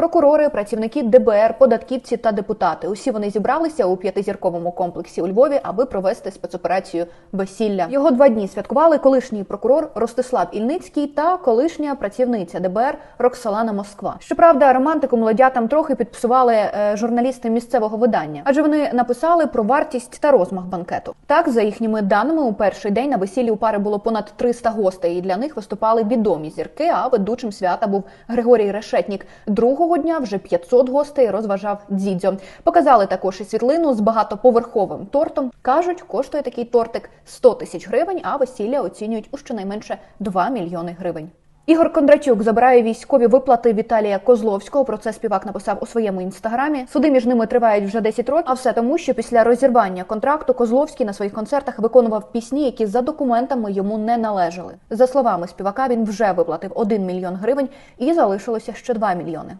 Прокурори, працівники ДБР, податківці та депутати. Усі вони зібралися у п'ятизірковому комплексі у Львові, аби провести спецоперацію весілля. Його два дні святкували колишній прокурор Ростислав Ільницький та колишня працівниця ДБР Роксолана Москва. Щоправда, романтику молодятам трохи підпсували е, журналісти місцевого видання, адже вони написали про вартість та розмах банкету. Так, за їхніми даними, у перший день на весіллі у пари було понад 300 гостей, і для них виступали відомі зірки. А ведучим свята був Григорій Решетнік. Другого дня вже 500 гостей розважав дзідзьо. Показали також і світлину з багатоповерховим тортом. кажуть, коштує такий тортик 100 тисяч гривень, а весілля оцінюють у щонайменше 2 мільйони гривень. Ігор Кондратюк забирає військові виплати Віталія Козловського. Про це співак написав у своєму інстаграмі. Суди між ними тривають вже 10 років. А все тому, що після розірвання контракту Козловський на своїх концертах виконував пісні, які за документами йому не належали. За словами співака, він вже виплатив 1 мільйон гривень і залишилося ще 2 мільйони.